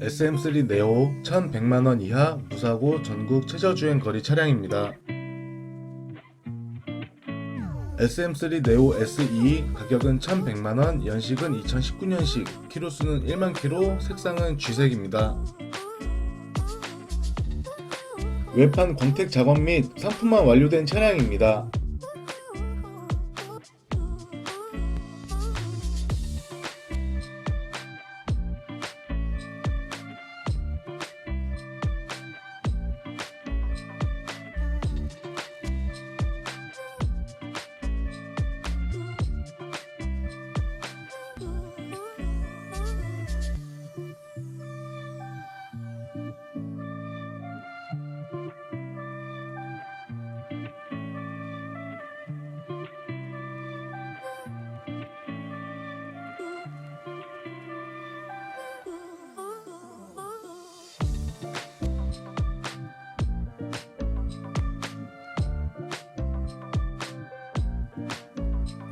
SM3 네오 1100만원 이하 무사고 전국 최저주행 거리 차량입니다. SM3 네오 SE 가격은 1100만원, 연식은 2019년식, 키로수는 1만 키로, 색상은 쥐색입니다. 외판 광택 작업 및 상품화 완료된 차량입니다.